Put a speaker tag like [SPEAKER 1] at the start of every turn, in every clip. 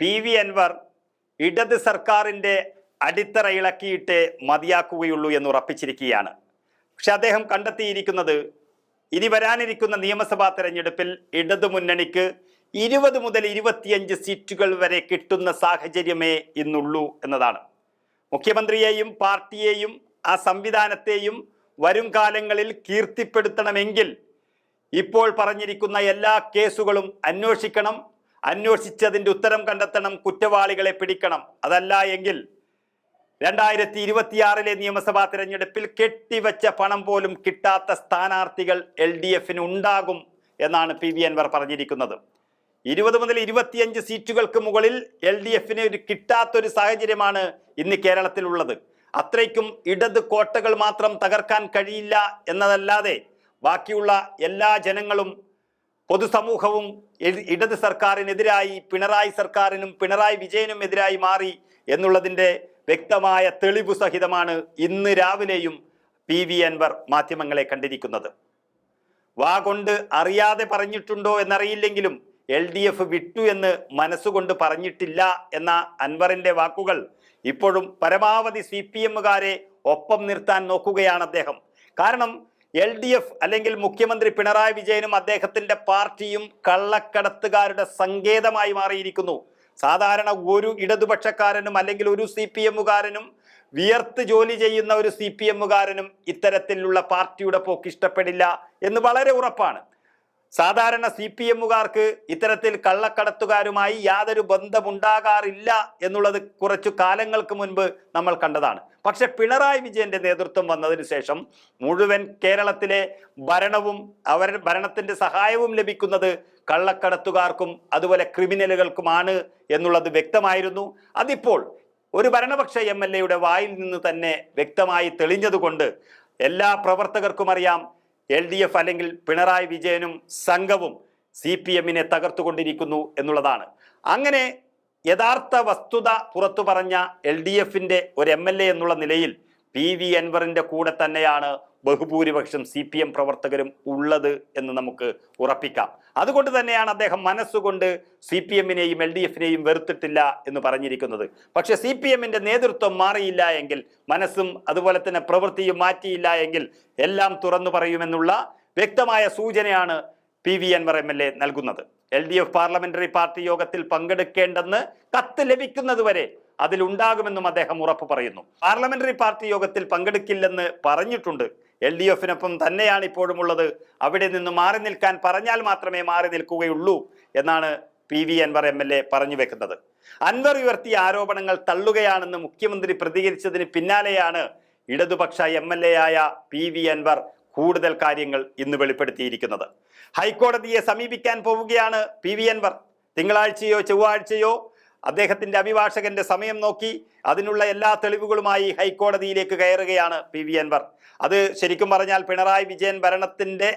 [SPEAKER 1] P V Anwar ഇടത് സർക്കാരിന്റെ അടിത്തറ ഇളക്കിയിട്ടേ മതിയാക്കുകയുള്ളൂ എന്ന് ഉറപ്പിച്ചിരിക്കുകയാണ്. പക്ഷെ അദ്ദേഹം കണ്ടെത്തിയിരിക്കുന്നത് ഇനി വരാനിരിക്കുന്ന നിയമസഭാ തെരഞ്ഞെടുപ്പിൽ ഇടതു മുന്നണിക്ക് ഇരുപത് മുതൽ ഇരുപത്തിയഞ്ച് സീറ്റുകൾ വരെ കിട്ടുന്ന സാഹചര്യമേ ഇന്നുള്ളൂ എന്നതാണ്. മുഖ്യമന്ത്രിയെയും പാർട്ടിയെയും ആ സംവിധാനത്തെയും വരും കാലങ്ങളിൽ കീർത്തിപ്പെടുത്തണമെങ്കിൽ ഇപ്പോൾ പറഞ്ഞിരിക്കുന്ന എല്ലാ കേസുകളും അന്വേഷിക്കണം അന്വേഷിച്ചതിന്റെ ഉത്തരം കണ്ടെത്തണം കുറ്റവാളികളെ പിടിക്കണം. അതല്ല എങ്കിൽ രണ്ടായിരത്തി ഇരുപത്തിയാറിലെ നിയമസഭാ തിരഞ്ഞെടുപ്പിൽ കെട്ടിവെച്ച പണം പോലും കിട്ടാത്ത സ്ഥാനാർത്ഥികൾ എൽ ഡി എഫിന് ഉണ്ടാകും എന്നാണ് പി വി അൻവർ പറഞ്ഞിരിക്കുന്നത്. ഇരുപത് മുതൽ ഇരുപത്തിയഞ്ച് സീറ്റുകൾക്ക് മുകളിൽ എൽ ഡി എഫിന് ഒരു കിട്ടാത്തൊരു സാഹചര്യമാണ് ഇന്ന് കേരളത്തിലുള്ളത്. അത്രയ്ക്കും ഇടത് കോട്ടകൾ മാത്രം തകർക്കാൻ കഴിയില്ല എന്നതല്ലാതെ ബാക്കിയുള്ള എല്ലാ ജനങ്ങളും പൊതുസമൂഹവും ഇടത് സർക്കാരിനെതിരായി പിണറായി സർക്കാരിനും പിണറായി വിജയനും എതിരായി മാറി എന്നുള്ളതിന്റെ വ്യക്തമായ തെളിവു സഹിതമാണ് ഇന്ന് രാവിലെയും പി വി അൻവർ മാധ്യമങ്ങളെ കണ്ടിരിക്കുന്നത്. വാ കൊണ്ട് അറിയാതെ പറഞ്ഞിട്ടുണ്ടോ എന്നറിയില്ലെങ്കിലും എൽ ഡി എഫ് വിട്ടു എന്ന് മനസ്സുകൊണ്ട് പറഞ്ഞിട്ടില്ല എന്ന അൻവറിന്റെ വാക്കുകൾ ഇപ്പോഴും പരമാവധി സി പി എമ്മുകാരെ ഒപ്പം നിർത്താൻ നോക്കുകയാണ് അദ്ദേഹം. കാരണം എൽ ഡി എഫ് അല്ലെങ്കിൽ മുഖ്യമന്ത്രി പിണറായി വിജയനും അദ്ദേഹത്തിന്റെ പാർട്ടിയും കള്ളക്കടത്തുകാരുടെ സങ്കേതമായി മാറിയിരിക്കുന്നു. സാധാരണ ഒരു ഇടതുപക്ഷക്കാരനും അല്ലെങ്കിൽ ഒരു സി പി എമ്മുകാരനും വിയർത്ത് ജോലി ചെയ്യുന്ന ഒരു സി പി എമ്മുകാരനും ഇത്തരത്തിലുള്ള പാർട്ടിയുടെ പോക്ക് ഇഷ്ടപ്പെടില്ല എന്ന് വളരെ ഉറപ്പാണ്. സാധാരണ സി പി എമ്മുകാർക്ക് ഇത്തരത്തിൽ കള്ളക്കടത്തുകാരുമായി യാതൊരു ബന്ധമുണ്ടാകാറില്ല എന്നുള്ളത് കുറച്ചു കാലങ്ങൾക്ക് മുൻപ് നമ്മൾ കണ്ടതാണ്. പക്ഷെ പിണറായി വിജയന്റെ നേതൃത്വം വന്നതിന് ശേഷം മുഴുവൻ കേരളത്തിലെ ഭരണവും അവർ ഭരണത്തിന്റെ സഹായവും ലഭിക്കുന്നത് കള്ളക്കടത്തുകാർക്കും അതുപോലെ ക്രിമിനലുകൾക്കുമാണ് എന്നുള്ളത് വ്യക്തമായിരുന്നു. അതിപ്പോൾ ഒരു ഭരണപക്ഷ എം എൽ എയുടെ വായിൽ നിന്ന് തന്നെ വ്യക്തമായി തെളിഞ്ഞതുകൊണ്ട് എല്ലാ പ്രവർത്തകർക്കും അറിയാം എൽ ഡി എഫ് അല്ലെങ്കിൽ പിണറായി വിജയനും സംഘവും സി പി എമ്മിനെ തകർത്തുകൊണ്ടിരിക്കുന്നു എന്നുള്ളതാണ്. അങ്ങനെ യഥാർത്ഥ വസ്തുത പുറത്തു പറഞ്ഞ എൽ ഡി എഫിന്റെ ഒരു എം എൽ എ എന്നുള്ള നിലയിൽ പി വി അൻവറിന്റെ കൂടെ തന്നെയാണ് ബഹുഭൂരിപക്ഷം സി പി എം പ്രവർത്തകരും ഉള്ളത് എന്ന് നമുക്ക് ഉറപ്പിക്കാം. അതുകൊണ്ട് തന്നെയാണ് അദ്ദേഹം മനസ്സുകൊണ്ട് സി പി എമ്മിനെയും എൽ ഡി എഫിനെയും വെറുത്തിട്ടില്ല എന്ന് പറഞ്ഞിരിക്കുന്നത്. പക്ഷേ സി പി എമ്മിന്റെ നേതൃത്വം മാറിയില്ല എങ്കിൽ മനസ്സും അതുപോലെ തന്നെ പ്രവൃത്തിയും മാറ്റിയില്ല എങ്കിൽ എല്ലാം തുറന്നു പറയുമെന്നുള്ള വ്യക്തമായ സൂചനയാണ് P V Anvar M L A നൽകുന്നത്. L D F parliamentary party യോഗത്തിൽ പങ്കെടുക്കേണ്ടെന്ന് കത്ത് ലഭിക്കുന്നതുവരെ അതിലുണ്ടാകുമെന്നും അദ്ദേഹം ഉറപ്പ് പറയുന്നു. പാർലമെന്ററി പാർട്ടി യോഗത്തിൽ പങ്കെടുക്കില്ലെന്ന് പറഞ്ഞിട്ടുണ്ട്. എൽ ഡി എഫിനൊപ്പം തന്നെയാണ് ഇപ്പോഴും ഉള്ളത് അവിടെ നിന്ന് മാറി നിൽക്കാൻ പറഞ്ഞാൽ മാത്രമേ മാറി നിൽക്കുകയുള്ളൂ എന്നാണ് P V Anvar M L A പറഞ്ഞു വെക്കുന്നത്. അൻവർ ഉയർത്തിയ ആരോപണങ്ങൾ തള്ളുകയാണെന്ന് മുഖ്യമന്ത്രി പ്രതികരിച്ചതിന് പിന്നാലെയാണ് ഇടതുപക്ഷ എം എൽ എ ആയ പി വി അൻവർ കൂടുതൽ കാര്യങ്ങൾ ഇന്ന് വെളിപ്പെടുത്തിയിരിക്കുന്നത്. ഹൈക്കോടതിയെ സമീപിക്കാൻ പോവുകയാണ് പി വി അൻവർ. തിങ്കളാഴ്ചയോ ചൊവ്വാഴ്ചയോ അദ്ദേഹത്തിന്റെ അഭിഭാഷകന്റെ സമയം നോക്കി അതിനുള്ള എല്ലാ തെളിവുകളുമായി ഹൈക്കോടതിയിലേക്ക് കയറുകയാണ് പി വി അൻവർ. അത് ശരിക്കും പറഞ്ഞാൽ പിണറായി വിജയൻ ഭരണത്തിന്റെ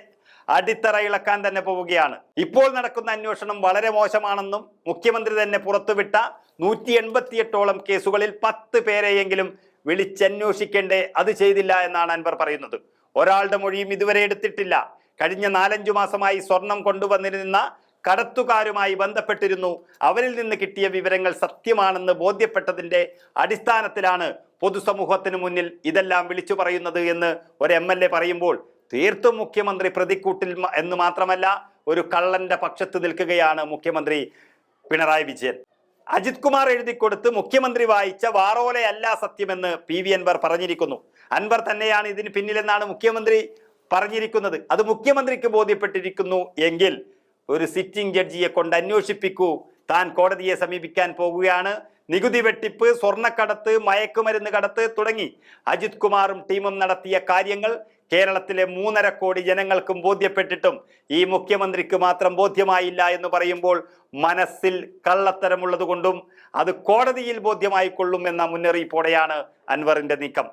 [SPEAKER 1] അടിത്തറ ഇളക്കാൻ തന്നെ പോവുകയാണ്. ഇപ്പോൾ നടക്കുന്ന അന്വേഷണം വളരെ മോശമാണെന്നും മുഖ്യമന്ത്രി തന്നെ പുറത്തുവിട്ട നൂറ്റി എൺപത്തിയെട്ടോളം കേസുകളിൽ പത്ത് പേരെയെങ്കിലും വിളിച്ചന്വേഷിക്കേണ്ടേ അത് ചെയ്തില്ല എന്നാണ് അൻവർ പറയുന്നത്. ഒരാളുടെ മൊഴിയും ഇതുവരെ എടുത്തിട്ടില്ല. കഴിഞ്ഞ നാലഞ്ചു മാസമായി സ്വർണം കൊണ്ടുവന്നിരുന്ന കടത്തുകാരുമായി ബന്ധപ്പെട്ടിരുന്നു. അവരിൽ നിന്ന് കിട്ടിയ വിവരങ്ങൾ സത്യമാണെന്ന് ബോധ്യപ്പെട്ടതിന്റെ അടിസ്ഥാനത്തിലാണ് പൊതുസമൂഹത്തിന് മുന്നിൽ ഇതെല്ലാം വിളിച്ചു പറയുന്നത് എന്ന് ഒരു എം എൽ എ പറയുമ്പോൾ തീർത്തും മുഖ്യമന്ത്രി പ്രതിക്കൂട്ടിൽ എന്ന് മാത്രമല്ല ഒരു കള്ളന്റെ പക്ഷത്ത് നിൽക്കുകയാണ് മുഖ്യമന്ത്രി പിണറായി വിജയൻ. അജിത് കുമാർ എഴുതി കൊടുത്ത് മുഖ്യമന്ത്രി വായിച്ച വാറോലയല്ല സത്യമെന്ന് പി വി അൻവർ പറഞ്ഞിരിക്കുന്നു. അൻവർ തന്നെയാണ് ഇതിന് പിന്നിലെന്നാണ് മുഖ്യമന്ത്രി പറഞ്ഞിരിക്കുന്നത്. അത് മുഖ്യമന്ത്രിക്ക് ബോധ്യപ്പെട്ടിരിക്കുന്നു എങ്കിൽ ഒരു സിറ്റിംഗ് ജഡ്ജിയെ കൊണ്ട് അന്വേഷിപ്പിക്കൂ. താൻ കോടതിയെ സമീപിക്കാൻ പോവുകയാണ്. നികുതി വെട്ടിപ്പ് സ്വർണക്കടത്ത് മയക്കുമരുന്ന് കടത്ത് തുടങ്ങി. അജിത് കുമാറും ടീമും നടത്തിയ കാര്യങ്ങൾ കേരളത്തിലെ മൂന്നര കോടി ജനങ്ങൾക്കും ബോധ്യപ്പെട്ടിട്ടും ഈ മുഖ്യമന്ത്രിക്ക് മാത്രം ബോധ്യമായില്ല എന്ന് പറയുമ്പോൾ മനസ്സിൽ കള്ളത്തരമുള്ളതുകൊണ്ടും അത് കോടതിയിൽ ബോധ്യമായിക്കൊള്ളും എന്ന മുന്നറിയിപ്പോടെയാണ് അൻവറിന്റെ നീക്കം.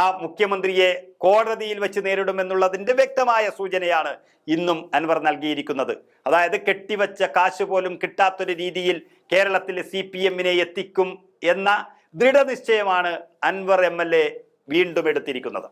[SPEAKER 1] ആ മുഖ്യമന്ത്രിയെ കോടതിയിൽ വെച്ച് നേരിടുമെന്നുള്ളതിന്റെ വ്യക്തമായ സൂചനയാണ് ഇന്നും അൻവർ നൽകിയിരിക്കുന്നത്. അതായത് കെട്ടിവച്ച കാശ് പോലും കിട്ടാത്തൊരു രീതിയിൽ കേരളത്തിലെ സി പി എമ്മിനെ എത്തിക്കും എന്ന ദൃഢനിശ്ചയമാണ് അൻവർ എം എൽ എ വീണ്ടും എടുത്തിരിക്കുന്നത്.